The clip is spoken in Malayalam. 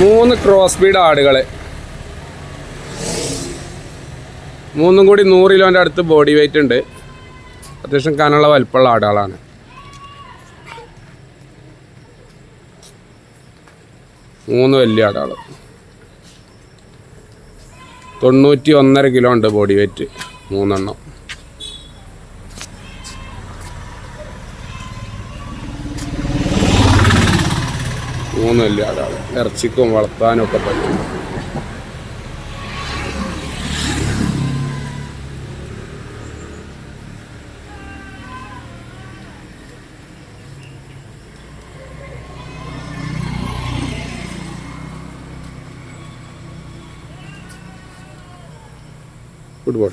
മൂന്ന് ക്രോസ് ബീഡ് ആടുകൾ മൂന്നും കൂടി നൂറ് കിലോന്റെ അടുത്ത് ബോഡി വെയിറ്റ് ഉണ്ട്. അത്യാവശ്യം കനുള്ള വലിപ്പമുള്ള ആടുകളാണ്. മൂന്ന് വലിയ ആടുകൾ തൊണ്ണൂറ്റി ഒന്നര കിലോ ഉണ്ട് ബോഡി വെയിറ്റ് മൂന്നെണ്ണം. വലിയ ആടുകൾ ഇറച്ചിക്കും വളർത്താനും ഒക്കെ പറ്റും ഫുട്ബോൾ